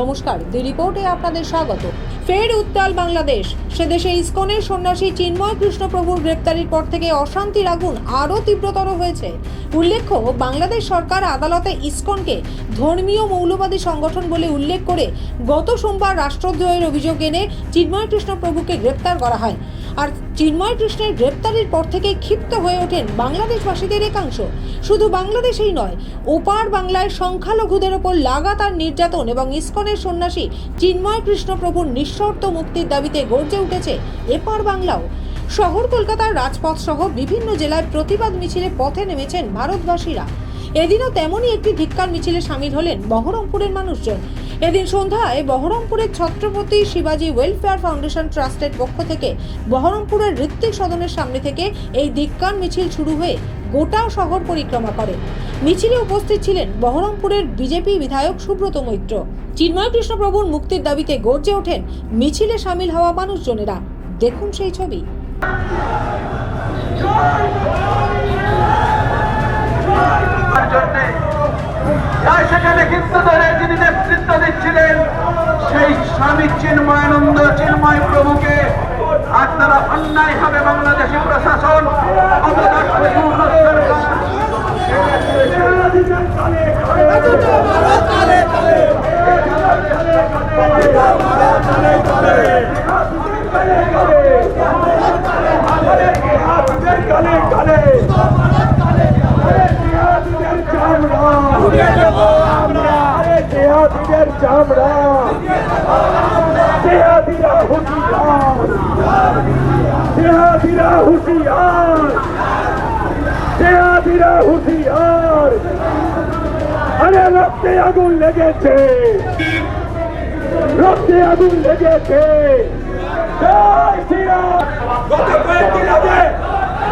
নমস্কার, দি রিপোর্টে আপনাদের স্বাগত। ফের উত্তাল বাংলাদেশ। সে দেশে ইস্কনের সন্ন্যাসী চিন্ময় কৃষ্ণপ্রভুর গ্রেপ্তারির পর থেকে অশান্তির আগুন আরও তীব্রতর হয়েছে। উল্লেখ্য, বাংলাদেশ সরকার আদালতে ইস্কনকে ধর্মীয় মৌলবাদী সংগঠন বলে উল্লেখ করে গত সোমবার রাষ্ট্রদ্রোহের অভিযোগ এনে চিন্ময় কৃষ্ণপ্রভুকে গ্রেপ্তার করা হয়। আর চিন্ময় কৃষ্ণের গ্রেপ্তারির পর থেকে ক্ষিপ্ত হয়ে ওঠেন বাংলাদেশবাসীদের একাংশ। শুধু বাংলাদেশেই নয়, ওপার বাংলায় সংখ্যালঘুদের ওপর লাগাতার নির্যাতন এবং ইস্কনের সন্ন্যাসী চিন্ময় কৃষ্ণপ্রভুর নিঃশর্ত মুক্তির দাবিতে গর্জে উঠেছে এপার বাংলাও। শহর কলকাতার রাজপথ সহ বিভিন্ন জেলায় প্রতিবাদ মিছিলে পথে নেমেছেন ভারতবাসীরা। এদিনও তেমনই একটি ধিক্কার মিছিলে সামিল হলেন বহরমপুরের মানুষজন। এদিন সন্ধ্যায় বহরমপুরের ছত্রপতি শিবাজী ওয়েলফেয়ার ফাউন্ডেশন ট্রাস্টের পক্ষ থেকে বহরমপুরের ঋত্বিক সদনের সামনে থেকে এই ধিক্কার মিছিল শুরু হয়ে গোটা শহর পরিক্রমা করে। মিছিলে উপস্থিত ছিলেন বহরমপুরের বিজেপি বিধায়ক সুব্রত মৈত্র। চিন্ময় কৃষ্ণপ্রভুর মুক্তির দাবিতে গর্জে ওঠেন মিছিলে সামিল হওয়া মানুষজনেরা। দেখুন সেই ছবি। জন্যে তাই সেখানে হিন্দু ধরে যিনি নেতৃত্ব দিচ্ছিলেন, সেই স্বামী চিন্ময়ানন্দ, চিন্ময় প্রভুকে আপনারা অন্যায় হবে বাংলাদেশি প্রশাসন অবদানপূর্ণ সরকার জেহাদিরা হুঁশিয়ার জেহাদিরা হুঁশিয়ার জেহাদিরা হুঁশিয়ার আরে রক্তে আগুন লেগেছে রক্তে আগুন লেগেছে গত কয়েকদিন আগে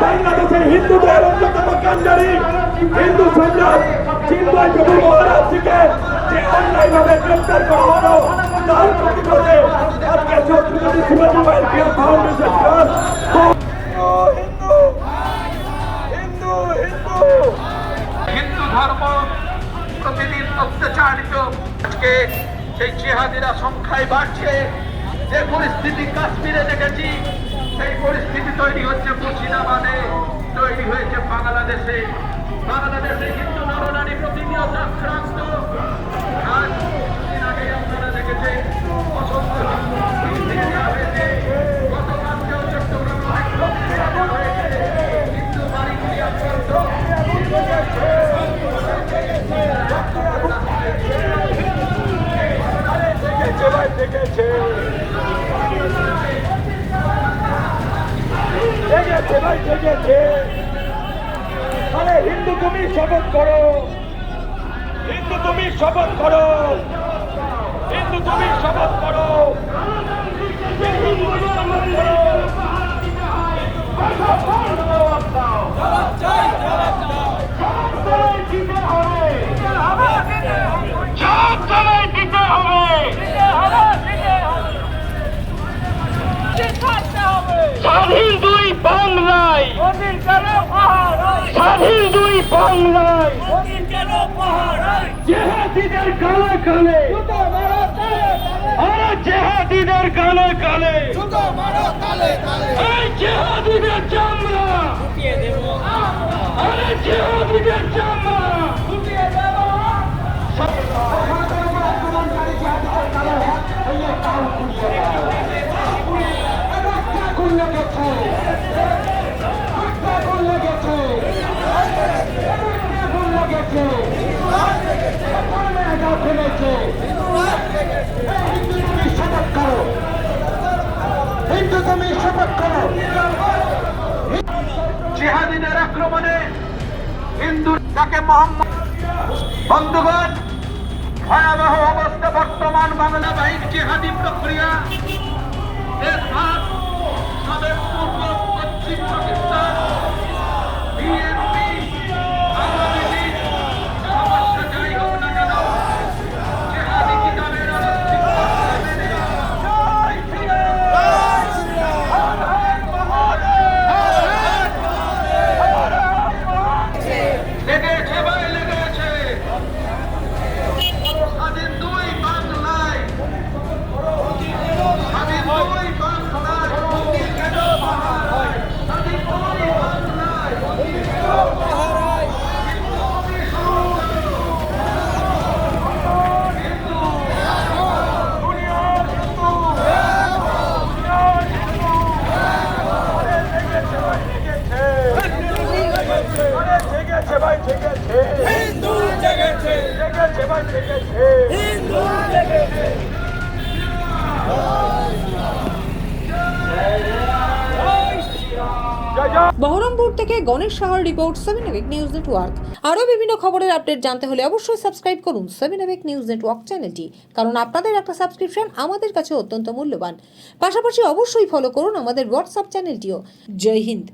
বাংলাদেশের হিন্দুদের অন্যতম কান্ডারি হিন্দু সম্রাট চিন্ময় প্রভু মহারাজকে যে অন্যায়ভাবে গ্রেপ্তার করা হলো তার প্রতিবাদে ধর্ম প্রতিদিন অত্যাচারিত আজকে সেই জিহাদিরা সংখ্যায় বাড়ছে, যে পরিস্থিতি কাশ্মীরে দেখেছি সেই পরিস্থিতি তৈরি হচ্ছে মুর্শিদাবাদে তৈরি হয়েছে বাংলাদেশে। বাংলাদেশে হিন্দু নরনারী প্রতিনিয়ত আক্রান্ত। ভাই দেখেছে আরে হিন্দু তুমি শপথ করো। হিন্দু তুমি শপথ করো। হিন্দু তুমি শপথ বাংলায়। জেহাদিদের কালে কালে। আরে জেহাদিদের কালে কালে। জেহাদিদের চামড়া। আরে জেহাদিদের চামড়া। হিন্দু তুমি শপথ করো। জিহাদিদের আক্রমণে হিন্দু তাকে মোহাম্মদ বন্ধুগণ, ভয়াবহ অবস্থা বর্তমান বাংলা বাহিনী জিহাদি প্রক্রিয়া এর বহরমপুর থেকে গণেশ সাহার রিপোর্ট সেভেন এভিক নিউজ নেটওয়ার্ক। আরও বিভিন্ন খবরের আপডেট জানতে হলে অবশ্যই সাবস্ক্রাইব করুন সেভেন এভিক নিউজ নেটওয়ার্ক চ্যানেলটি, কারণ আপনাদের একটা সাবস্ক্রিপশন আমাদের কাছে অত্যন্ত মূল্যবান। পাশাপাশি অবশ্যই ফলো করুন আমাদের হোয়াটসঅ্যাপ চ্যানেলটিও। জয় হিন্দ।